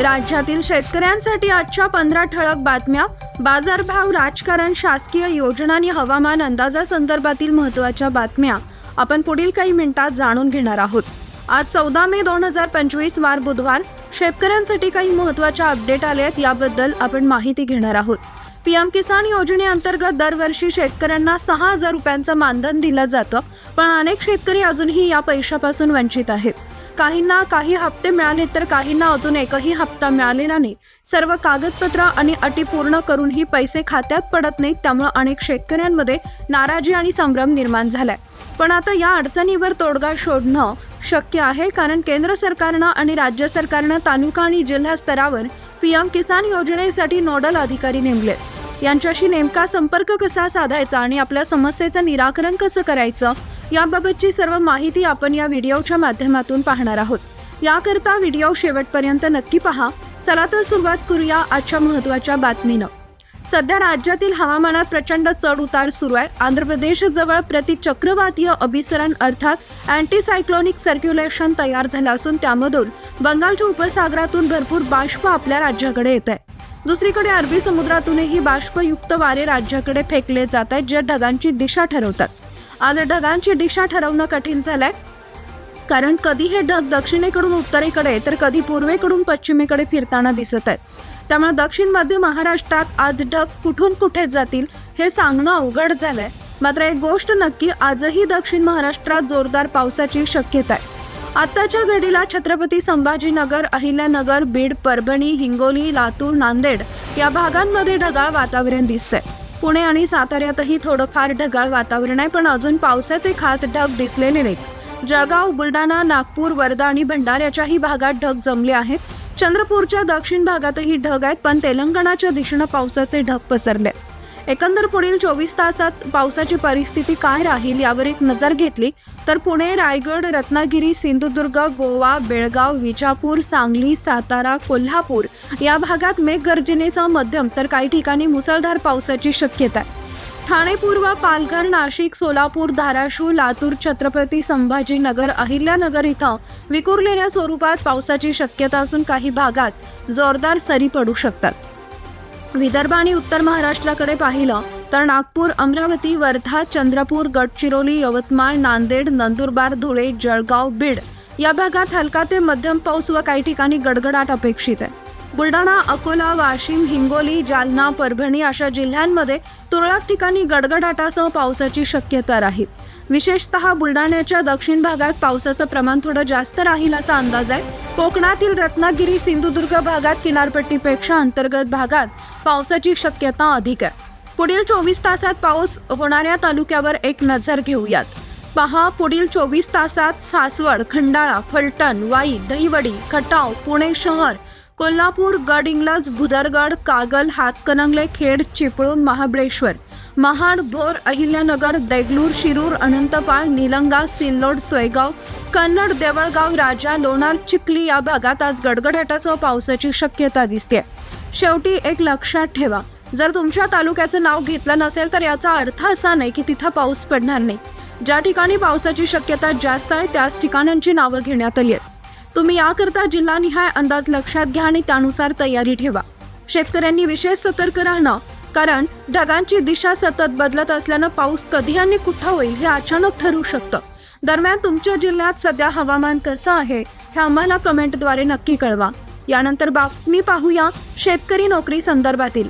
राज्यातील शेतकऱ्यांसाठी आजच्या पंधरा ठळक बातम्या बाजारभाव राजकारण शासकीय योजना आणि हवामान अंदाजासंदर्भातील महत्त्वाच्या बातम्या आपण पुढील काही मिनिटात जाणून घेणार आहोत. आज चौदा मे दोन हजार पंचवीस वार बुधवार शेतकऱ्यांसाठी काही महत्त्वाच्या अपडेट आले आहेत याबद्दल आपण माहिती घेणार आहोत. पीएम किसान योजनेअंतर्गत दरवर्षी शेतकऱ्यांना सहा हजार रुपयांचं मानधन दिलं जातं पण अनेक शेतकरी अजूनही या पैशापासून वंचित आहेत. काहींना काही हप्ते मिळाले तर काहींना अजून एकही हप्ता मिळालेला नाही. सर्व कागदपत्र आणि अटी पूर्ण करूनही पैसे खात्यात पडत नाहीत त्यामुळे अनेक शेतकऱ्यांमध्ये नाराजी आणि संभ्रम निर्माण झालाय. पण आता या अडचणीवर तोडगा शोधणं शक्य आहे कारण केंद्र सरकारनं आणि राज्य सरकारनं तालुका आणि जिल्हा स्तरावर पीएम किसान योजनेसाठी नोडल अधिकारी नेमले. यांच्याशी नेमका संपर्क कसा साधायचा आणि आपल्या समस्येचं निराकरण कसं करायचं? याबाबतची सर्व माहिती आपण या व्हिडिओच्या माध्यमातून पाहणार आहोत. याकरता व्हिडिओ शेवटपर्यंत नक्की पहा. चला तर सुरुवात करूया आजच्या महत्त्वाच्या बातमीनं. सध्या राज्यातील हवामानात प्रचंड चढ उतार सुरू आहे. आंध्र प्रदेशजवळ प्रतिचक्रवातीय अभिसरण अर्थात अँटीसायक्लोनिक सर्क्युलेशन तयार झालं असून त्यामधून बंगालच्या उपसागरातून भरपूर बाष्प आपल्या राज्याकडे येत आहे. दुसरीकडे अरबी समुद्रातूनही बाष्पयुक्त वारे राज्याकडे फेकले जात आहेत जे ढगांची दिशा ठरवतात. आज ढगांची दिशा ठरवणं कठीण झालंय. कारण कधी हे ढग दक्षिणेकडून उत्तरेकडे तर कधी पूर्वेकडून पश्चिमेकडे फिरताना दिसत आहेत. त्यामुळे दक्षिण मध्य महाराष्ट्रात आज ढग कुठून कुठे जातील हे सांगणं अवघड झालंय. मात्र एक गोष्ट नक्की आजही दक्षिण महाराष्ट्रात जोरदार पावसाची शक्यता आहे. आत्ताच्या घडीला छत्रपती संभाजीनगर अहिल्यानगर बीड परभणी हिंगोली लातूर नांदेड या भागांमध्ये ढगाळ वातावरण दिसतंय. पुणे आणि साताऱ्यातही थोडंफार ढगाळ वातावरण आहे पण अजून पावसाचे खास ढग दिसलेले नाहीत. जळगाव बुलढाणा नागपूर वर्धा आणि भंडाऱ्याच्याही भागात ढग जमले आहेत. चंद्रपूरच्या दक्षिण भागातही ढग आहेत पण तेलंगणाच्या दिशेनं पावसाचे ढग पसरले आहेत. एकंदर पुढील चोवीस तासात पावसाची परिस्थिती काय राहील यावर एक नजर घेतली तर पुणे रायगड रत्नागिरी सिंधुदुर्ग गोवा बेळगाव विजापूर सांगली सातारा कोल्हापूर या भागात मेघगर्जनेसह मध्यम तर काही ठिकाणी मुसळधार पावसाची शक्यता आहे. ठाणे पूर्व पालघर नाशिक सोलापूर धाराशिव लातूर छत्रपती संभाजीनगर अहिल्यानगर इथं विखुरलेल्या स्वरूपात पावसाची शक्यता असून काही भागात जोरदार सरी पडू शकतात. विदर्भ आणि उत्तर महाराष्ट्राकडे पाहिलं तर नागपूर अमरावती वर्धा चंद्रपूर गडचिरोली यवतमाळ नांदेड नंदुरबार धुळे जळगाव बीड या भागात हलका ते मध्यम पाऊस व काही ठिकाणी गडगडाट अपेक्षित आहे. बुलढाणा अकोला वाशिम हिंगोली जालना परभणी अशा जिल्ह्यांमध्ये तुरळक ठिकाणी गडगडाटासह पावसाची शक्यता राहील. विशेषतः बुलढाण्याच्या दक्षिण भागात पावसाचं प्रमाण थोडं जास्त राहील असा अंदाज आहे. कोकणातील रत्नागिरी सिंधुदुर्ग भागात किनारपट्टीपेक्षा अंतर्गत भागात पावसाची शक्यता अधिक आहे. पुढील चोवीस तासात पाऊस होणाऱ्या तालुक्यावर एक नजर घेऊयात. पहा पुढील चोवीस तासात सासवड खंडाळा फलटण वाई दहिवडी खटाव पुणे शहर कोल्हापूर गडहिंग्लज भुदरगड कागल हातकणंगले खेड चिपळूण महाबळेश्वर महाड भोर अहिल्यानगर देगलूर शिरूर अनंतपाळ निलंगा सिल्लोड सोयगाव कन्नड देवळगाव राजा लोणार चिखली या भागात आज गडगडाटासह पावसाची शक्यता दिसते शेवटी एक लक्षात ठेवा. जर तुमच्या तालुक्याचं नाव घेतलं नसेल तर याचा अर्थ असा नाही की तिथं पाऊस पडणार नाही. ज्या ठिकाणी पावसाची शक्यता जास्त आहे त्याच ठिकाणांची नावं घेण्यात आली आहेत. तुम्ही याकरता जिल्हानिहाय अंदाज लक्षात घ्या आणि त्यानुसार तयारी ठेवा. शेतकऱ्यांनी विशेष सतर्क राहणं कारण ढगांची दिशा सतत बदलत असल्यानं पाऊस कधी आणि कुठं होईल हे अचानक ठरू शकतं. दरम्यान तुमच्या जिल्ह्यात सध्या हवामान कसं आहे हे आम्हाला कमेंटद्वारे नक्की कळवा. यानंतर बातमी पाहूया शेतकरी नोकरी संदर्भातील.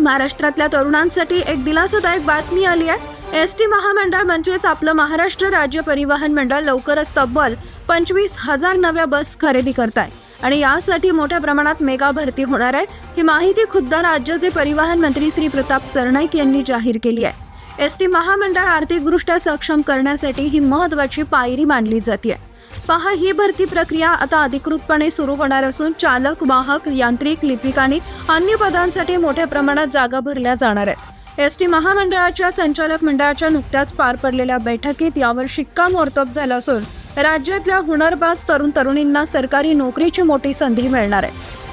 महाराष्ट्रातल्या तरुणांसाठी एक दिलासादायक बातमी आली आहे. एस टी महामंडळ म्हणजेच आपलं महाराष्ट्र राज्य परिवहन मंडळ लवकरच तब्बल पंचवीस हजार नव्या बस खरेदी करत आहे आणि यासाठी मोठ्या प्रमाणात मेगा भरती होणार आहे. ही माहिती खुद्द राज्याचे परिवहन मंत्री श्री प्रताप सरनाईक यांनी जाहीर केली आहे. एस टी महामंडळ आर्थिकदृष्ट्या सक्षम करण्यासाठी ही महत्वाची पायरी मानली जाते पहा ही भरती प्रक्रिया आता अधिकृतपणे सुरू होणार असून चालक वाहक यांत्रिक लिपिक आणि अन्य पदांसाठी मोठ्या प्रमाणात जागा भरल्या जाणार आहेत. एस टी महामंडळाच्या संचालक मंडळाच्या नुकत्याच पार पडलेल्या बैठकीत यावर शिक्कामोर्तब झालं असून राज्यातल्या हुनरबाज तरुण तरुणींना सरकारी नोकरीची मोठी संधी मिळणार आहे.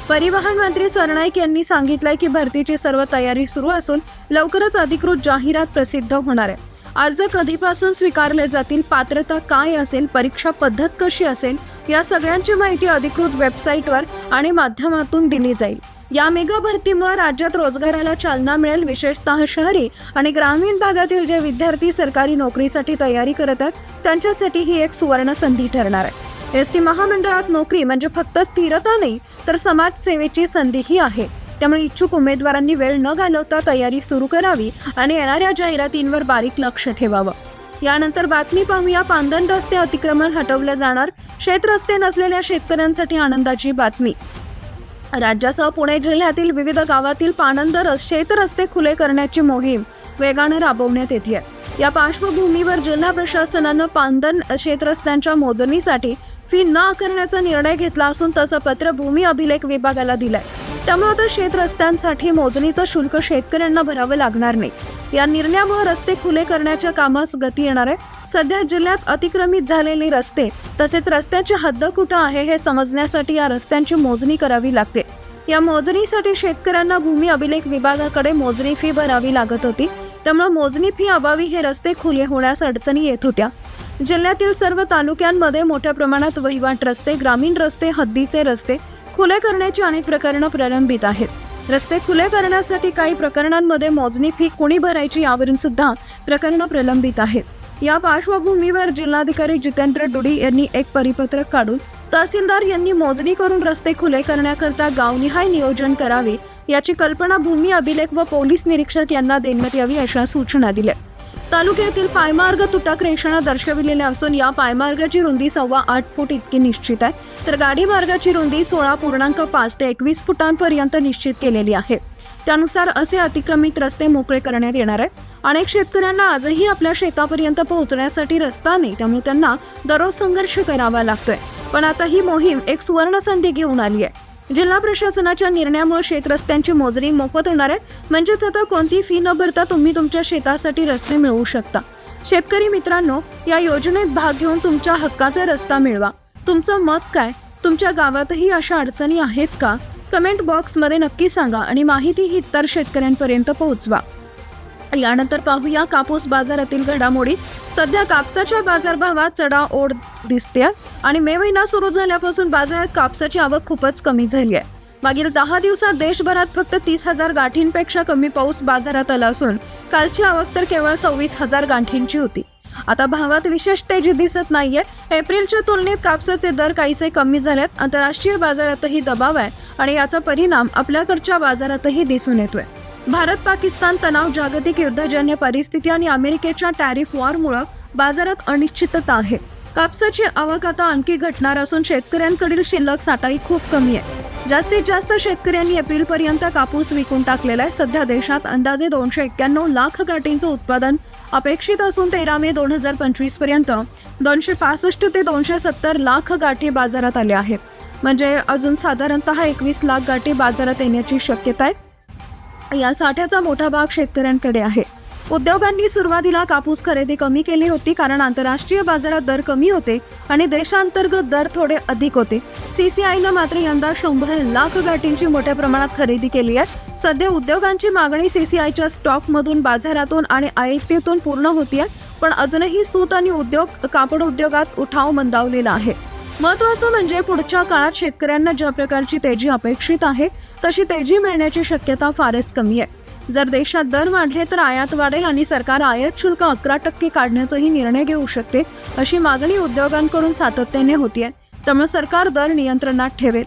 परिवहन मंत्री सरनाईक यांनी सांगितलंय की भरतीची सर्व तयारी सुरू असून लवकरच अधिकृत जाहिरात प्रसिद्ध होणार आहे. अर्ज कधीपासून स्वीकारले जातील पात्रता काय असेल परीक्षा पद्धत कशी असेल या सगळ्यांची माहिती अधिकृत वेबसाईटवर आणि माध्यमातून दिली जाईल. या मेगा भरतीमुळे राज्यात रोजगाराला चालना मिळेल विशेषतः शहरी आणि ग्रामीण भागातील जे विद्यार्थी सरकारी नोकरीसाठी तयारी करत आहेत त्यांच्यासाठी ही एक सुवर्ण संधी ठरणार आहे. एस टी महामंडळात नोकरी म्हणजे फक्त स्थिरता नाही तर समाजसेवेची संधीही आहे. त्यामुळे इच्छुक उमेदवारांनी वेळ न घालवता तयारी सुरू करावी आणि येणाऱ्या जाहिरातींवर बारीक लक्ष ठेवावं. यानंतर बातमी पाहूया. पांदन रस्ते अतिक्रमण हटवलं जाणार. शेत रस्ते नसलेल्या शेतकऱ्यांसाठी आनंदाची बातमी. राज्यासह पुणे जिल्ह्यातील विविध गावातील पाणंद रस शेत रस्ते खुले करण्याची मोहीम वेगानं राबवण्यात येते या पार्श्वभूमीवर जिल्हा प्रशासनानं पांदन शेतरस्त्यांच्या मोजणीसाठी फी न करण्याचा निर्णय घेतला असून तसं पत्र भूमी अभिलेख विभागाला दिलंय. त्यामुळे आता शेत रस्त्यांसाठी मोजणीचं शुल्क शेतकऱ्यांना भरावं लागणार नाही. या निर्णयामुळे रस्ते खुले करण्याच्या कामास गती येणार आहे. सध्या जिल्ह्यात अतिक्रमित झालेले रस्ते तसेच रस्त्याची हद्द कुठं आहे हे समजण्यासाठी या रस्त्यांची मोजणी करावी लागते. या मोजणीसाठी शेतकऱ्यांना भूमी अभिलेख विभागाकडे मोजणी फी भरावी लागत होती. त्यामुळे मोजणी फी अभावी हे रस्ते खुले होण्यास अडचणी येत होत्या. जिल्ह्यातील सर्व तालुक्यांमध्ये मोठ्या प्रमाणात वहिवाट रस्ते ग्रामीण रस्ते हद्दीचे रस्ते खुले करण्याची अनेक प्रकरणं प्रलंबित आहेत. रस्ते खुले करण्यासाठी काही प्रकरणांमध्ये मोजणी फी कुणी भरायची यावरून सुद्धा प्रकरणं प्रलंबित आहेत. या पार्श्वभूमीवर जिल्हाधिकारी जितेंद्र डुडी यांनी एक परिपत्रक काढून तहसीलदार यांनी मोजणी करून रस्ते खुले करण्याकरता गावनिहाय नियोजन करावे याची कल्पना भूमी अभिलेख व पोलीस निरीक्षक यांना देण्यात यावी अशा सूचना दिल्या. तालुक्यातील पायमार्ग तुटक रेषानं दर्शविलेले असून या पायमार्गाची रुंदी सव्वा आठ फूट इतकी निश्चित आहे. तर गाडी मार्गाची रुंदी सोळा पूर्णांक पाच ते एकवीस फुटांपर्यंत निश्चित केलेली आहे. त्यानुसार असे अतिक्रमित रस्ते मोकळे करण्यात येणार आहे अनेक शेतकऱ्यांना आजही आपल्या शेतापर्यंत पोहोचण्यासाठी रस्ता नाही त्यामुळे त्यांना दररोज संघर्ष करावा लागतोय. पण आता ही मोहीम एक सुवर्ण संधी घेऊन आली आहे. जिल्हा प्रशासनाच्या निर्णयामुळे शेतरस्त्यांची मोजणी मोफत होणार आहे. म्हणजेच आता कोणती फी न भरता तुम्ही तुमच्या शेतासाठी रस्ते मिळवू शकता. शेतकरी मित्रांनो या योजनेत भाग घेऊन तुमच्या हक्काचा रस्ता मिळवा. तुमचं मत काय? तुमच्या गावातही अशा अडचणी आहेत का? कमेंट बॉक्समध्ये नक्की सांगा आणि माहिती ही इतर शेतकऱ्यांपर्यंत पोहोचवा. यानंतर पाहूया कापूस बाजारातील घडामोडी. सध्या कापसाच्या बाजारभावात चढा ओढ दिसते आणि मे महिना सुरू झाल्यापासून बाजारात कापसाची आवक खूपच कमी झाली आहे. मागील दहा दिवसात देशभरात फक्त तीस हजार गाठींपेक्षा कमी पाऊस बाजारात आला असून कालची आवक तर केवळ सव्वीस हजार गाठींची होती. आता भावात विशेष तेजी दिसत नाहीये. एप्रिलच्या तुलनेत कापसाचे दर काहीसे कमी झालेत. आंतरराष्ट्रीय बाजारातही दबाव आहे आणि याचा परिणाम आपल्याकडच्या बाजारातही दिसून येतोय. भारत पाकिस्तान तणाव जागतिक युद्धजन्य परिस्थिती आणि अमेरिकेच्या टॅरिफ वॉरमुळे बाजारात अनिश्चितता आहे. कापसाची आवक आता आणखी घटणार असून शेतकऱ्यांकडील शिल्लक साठाही खूप कमी आहे. जास्तीत जास्त शेतकऱ्यांनी एप्रिलपर्यंत कापूस विकून टाकलेला आहे. सध्या देशात अंदाजे दोनशे एक्क्याण्णव लाख गाठींचं उत्पादन अपेक्षित असून तेरा मे दोन हजार पंचवीसपर्यंत दोनशे पासष्ट ते दोनशे सत्तर लाख गाठी बाजारात आल्या आहेत. म्हणजे अजून साधारणतः एकवीस लाख गाठी बाजारात येण्याची शक्यता आहे. या साठ्याचा मोठा भाग शेतकऱ्यांकडे आहे. उद्योगांनी सुरुवातीला कापूस खरेदी कमी केली होती कारण आंतरराष्ट्रीय बाजारात दर कमी होते आणि देशांतर्गत दर थोडे अधिक होते. सीसीआयनं मात्र यंदा शंभर लाख गाठींची मोठ्या प्रमाणात खरेदी केली आहे. सध्या उद्योगांची मागणी सीसीआयच्या स्टॉकमधून बाजारातून आणि आयातीतून पूर्ण होती आहे पण अजूनही सूत आणि उद्योग कापड उद्योगात उठाव मंदावलेला आहे. महत्वाचं म्हणजे पुढच्या काळात शेतकऱ्यांना ज्या प्रकारची तेजी अपेक्षित आहे तशी तेजी मिळण्याची शक्यता फारच कमी आहे. जर देशात दर वाढले तर आयात वाढेल आणि सरकार आयात शुल्क अकरा टक्के काढण्याचाही निर्णय घेऊ शकते अशी मागणी उद्योगांकडून सातत्याने होतीये त्यामुळे सरकार दर नियंत्रणात ठेवेल.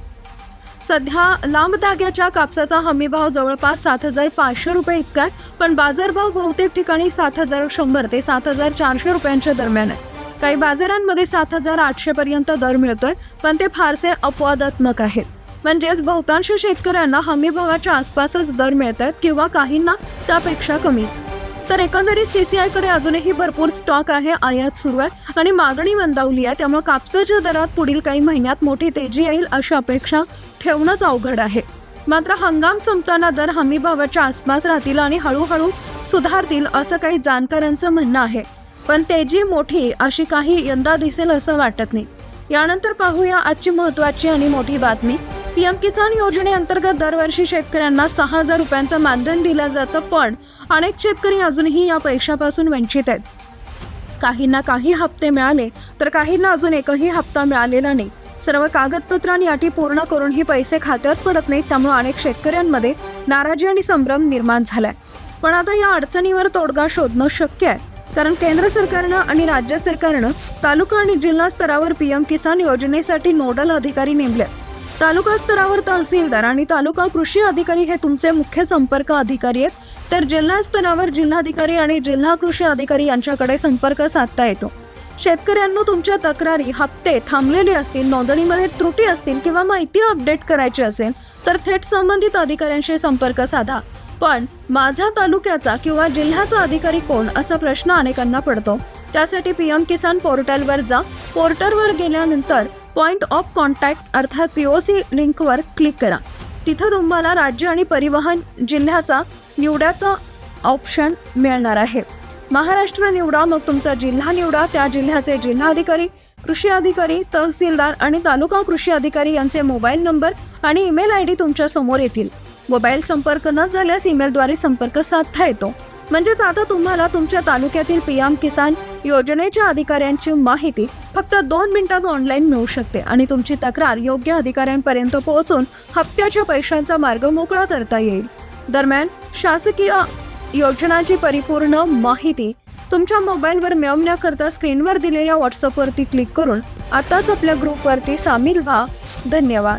सध्या लांब धाग्याच्या कापसाचा हमीभाव जवळपास सात हजार पाचशे रुपये इतका आहे पण बाजारभाव बहुतेक ठिकाणी सात हजार शंभर ते सात हजार चारशे रुपयांच्या दरम्यान आहे. काही बाजारांमध्ये सात हजार आठशे पर्यंत दर मिळतोय पण ते फारसे अपवादात्मक आहेत. म्हणजेच बहुतांश शेतकऱ्यांना हमीभावाच्या आसपासच दर मिळतात किंवा काहींना त्यापेक्षा कमीच. तर एकंदरीत सीसीआयकडे अजूनही भरपूर स्टॉक आहे आयात सुरू आहे आणि मागणी मंदावली आहे. त्यामुळे कापसाच्या दरात पुढील काही महिन्यात मोठी तेजी येईल अशी अपेक्षा ठेवणंच अवघड आहे. मात्र हंगाम संपताना दर हमीभावाच्या आसपास राहतील आणि हळूहळू सुधारतील असं काही जाणकारांचं म्हणणं आहे. पण तेजी मोठी अशी काही यंदा दिसेल असं वाटत नाही. यानंतर पाहूया आजची महत्वाची आणि मोठी बातमी. पीएम किसान योजनेअंतर्गत दरवर्षी शेतकऱ्यांना सहा हजार रुपयांचं मानधन दिलं जातं पण अनेक शेतकरी अजूनही या पैशापासून वंचित आहेत. काहींना काही हप्ते मिळाले तर काहींना अजून एकही हप्ता मिळालेला नाही. सर्व कागदपत्र आणि अटी पूर्ण करूनही पैसे खात्यात पडत नाहीत त्यामुळे अनेक शेतकऱ्यांमध्ये नाराजी आणि संभ्रम निर्माण झालाय. पण आता या अडचणीवर तोडगा शोधणं शक्य आहे कारण केंद्र सरकारनं आणि राज्य सरकारनं तालुका आणि जिल्हा स्तरावर पीएम किसान योजनेसाठी नोडल अधिकारी नेमले तालुका स्तरावर तहसीलदार आणि तालुका कृषी अधिकारी हे तुमचे मुख्य संपर्क अधिकारी आहेत. तर जिल्हा स्तरावर जिल्हाधिकारी आणि जिल्हा कृषी अधिकारी यांच्याकडे संपर्क साधता येतो. शेतकऱ्यांना तुमच्या तक्रारी हप्ते थांबलेले असतील नोंदणीमध्ये त्रुटी असतील किंवा माहिती अपडेट करायची असेल तर थेट संबंधित अधिकाऱ्यांशी संपर्क साधा. पण माझा तालुक्याचा किंवा जिल्ह्याचा अधिकारी कोण असा प्रश्न अनेकांना पडतो. त्यासाठी पीएम किसान पोर्टलवर जा. पोर्टलवर गेल्यानंतर पॉइंट ऑफ कॉन्टॅक्ट अर्थात पी ओ सी लिंकवर क्लिक करा. तिथं तुम्हाला राज्य आणि परिवहन जिल्ह्याचा निवड्याचा ऑप्शन मिळणार आहे. महाराष्ट्र निवडा मग तुमचा जिल्हा निवडा. त्या जिल्ह्याचे जिल्हाधिकारी कृषी अधिकारी तहसीलदार आणि तालुका कृषी अधिकारी यांचे मोबाईल नंबर आणि ईमेल आय डी तुमच्यासमोर येतील. मोबाईल संपर्क न झाल्यास ईमेलद्वारे संपर्क साधता येतो. म्हणजेच आता तुम्हाला तुमच्या तालुक्यातील पी एम किसान योजनेच्या अधिकाऱ्यांची माहिती फक्त दोन मिनिटात ऑनलाईन मिळू शकते आणि तुमची तक्रार योग्य अधिकाऱ्यांपर्यंत पोहोचून हप्त्याच्या पैशांचा मार्ग मोकळा करता येईल. दरम्यान शासकीय योजनाची परिपूर्ण माहिती तुमच्या मोबाईलवर मिळवण्याकरता स्क्रीनवर दिलेल्या व्हॉट्सअपवरती क्लिक करून आताच आपल्या ग्रुपवरती सामील व्हा. धन्यवाद.